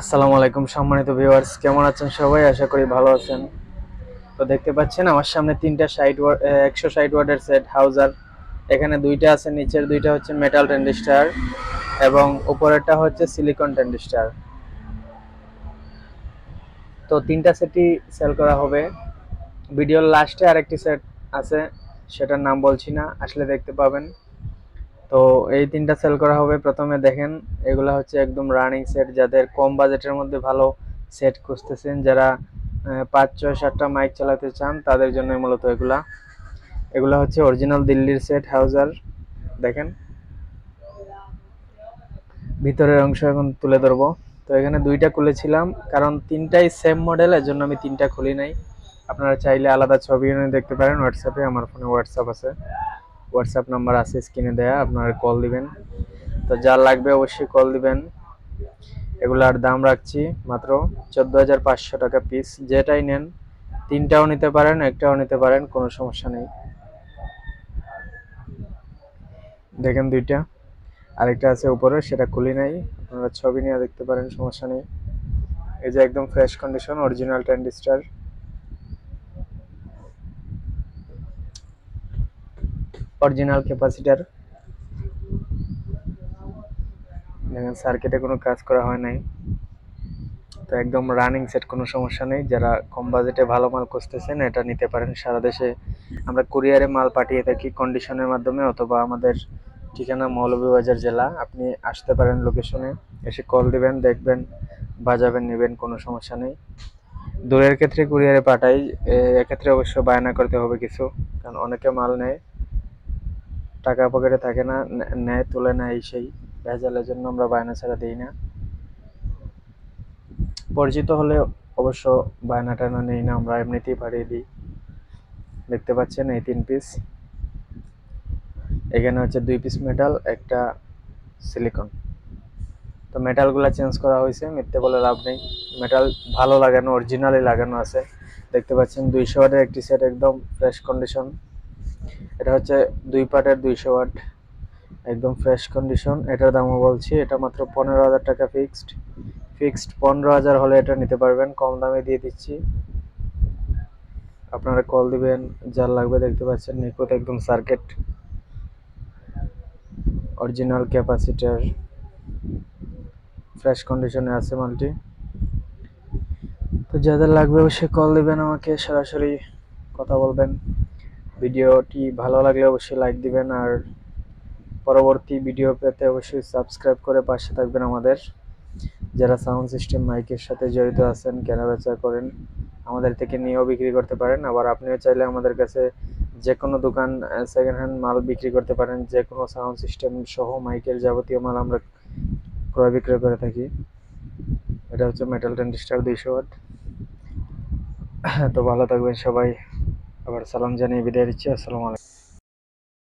আসসালামু আলাইকুম সম্মানিত ভিউয়ার্স, কেমন আছেন সবাই? আশা করি ভালো আছেন। তো দেখতে পাচ্ছেন আমার সামনে তিনটা সাইড একশো ষাট ওয়ার্ডের সেট হাউজার এখানে দুইটা আছে, নিচের দুইটা হচ্ছে মেটাল টেন্ডিস্টার এবং উপরেরটা হচ্ছে সিলিকন টেন্ডিস্টার তো তিনটা সেটই সেল করা হবে। ভিডিওর লাস্টে আরেকটি সেট আছে, সেটার নাম বলছি না, আসলে দেখতে পাবেন। তো এই তিনটা সেল করা হবে। প্রথমে দেখেন, এগুলা হচ্ছে একদম রানিং সেট যাদের কম বাজেটের মধ্যে ভালো সেট খুঁজতেছেন, যারা পাঁচ, ছয়, সাতটা মাইক চালাতে চান, তাদের জন্য মূলত এগুলা। এগুলা হচ্ছে অরিজিনাল দিল্লির সেট হাউজার দেখেন। ভিতরের অংশ এখন তুলে ধরবো। তো এখানে দুইটা খুলেছিলাম, কারণ তিনটাই সেম মডেল এর জন্য আমি তিনটা খুলি নাই। আপনারা চাইলে আলাদা ছবি এনে দেখতে পারেন হোয়াটসঅ্যাপে আমার ফোনে হোয়াটসঅ্যাপ আছে। হোয়াটসঅ্যাপ নাম্বার আছে স্ক্রিনে দেয়া, আপনারা কল দিবেন। তো যা লাগবে অবশ্যই কল দিবেন। এগুলার দাম রাখছি মাত্র চোদ্দ হাজার পাঁচশো টাকা পিস যেটাই নেন, তিনটাও নিতে পারেন, একটাও নিতে পারেন, কোনো সমস্যা নেই। দেখেন দুইটা। আরেকটা আছে উপরে, সেটা খুলি নাই। আপনারা ছবি নিয়ে দেখতে পারেন, সমস্যা নেই। এই যে একদম fresh condition original transistor original capacitor দেখেন সার্কিটে কোনো কাজ করা হয় নাই। তো একদম রানিং সেট কোনো সমস্যা নেই। যারা কম বাজেটে ভালো মাল খুঁজতেছেন, এটা নিতে পারেন। সারা দেশে আমরা কুরিয়ারে মাল পাঠিয়ে থাকি কন্ডিশনের মাধ্যমে অথবা আমাদের ঠিকানা মৌলভীবাজার জেলা। আপনি আসতে পারেন লোকেশনে এসে কল দিবেন, দেখবেন, বাজাবেন, নেবেন, কোনো সমস্যা নেই। দূরের ক্ষেত্রে কুরিয়ারে পাঠাই। এক্ষেত্রে অবশ্য বায়না করতে হবে কিছু, কারণ অনেকে মাল নেয়। টাকা পকেটে থাকে না, নেয় তুলে নেয় সেই ভেজালের জন্য আমরা বায়না ছাড়া দিই না। পরিচিত হলে অবশ্য বায়না টায়না নেই না, আমরা এমনিতেই পাঠিয়ে দিই। দেখতে পাচ্ছেন এই তিন পিস এখানে হচ্ছে দুই পিস মেটাল একটা সিলিকন তো মেটালগুলো চেঞ্জ করা হয়েছে, মিথ্যে বলে লাভ নেই। মেটাল ভালো লাগানো অরিজিনালি লাগানো আছে। দেখতে পাচ্ছেন দুইশো ওয়াটের একটি সেট একদম ফ্রেশ কন্ডিশন এটা হচ্ছে দুই পার্টের দুইশো ওয়াট, একদম ফ্রেশ কন্ডিশন এটার দামও বলছি, এটা মাত্র পনেরো হাজার টাকা ফিক্সড ফিক্সড পনেরো হাজার হলে এটা নিতে পারবেন, কম দামে দিয়ে দিচ্ছি। আপনারা কল দিবেন, যার লাগবে দেখতে পাচ্ছেন, নিখুঁত একদম সার্কিট অরিজিনাল ক্যাপাসিটার ফ্রেশ কন্ডিশনে আছে মালটি। তো যাদের লাগবে অবশ্যই কল দিবেন আমাকে, সরাসরি কথা বলবেন। ভিডিওটি ভালো লাগলে অবশ্যই লাইক দিবেন আর পরবর্তী ভিডিও পেতে অবশ্যই সাবস্ক্রাইব করে পাশে থাকবেন আমাদের। যারা সাউন্ড সিস্টেম মাইকের সাথে জড়িত আছেন, কেনা বেচা করেন, আমাদের থেকে নিয়েও বিক্রি করতে পারেন। আবার আপনিও চাইলে আমাদের কাছে যে কোনো দোকান সেকেন্ড হ্যান্ড মাল বিক্রি করতে পারেন। যে কোনো সাউন্ড সিস্টেম সহ মাইকের যাবতীয় মাল আমরা ক্রয় বিক্রয় করে থাকি। এটা হচ্ছে মেটাল টেন্ডিস্টার দুইশো ওয়াট তো ভালো থাকবেন সবাই। আবার সালাম জানিয়ে বিদায় দিচ্ছি আসসালামু আলাইকুম।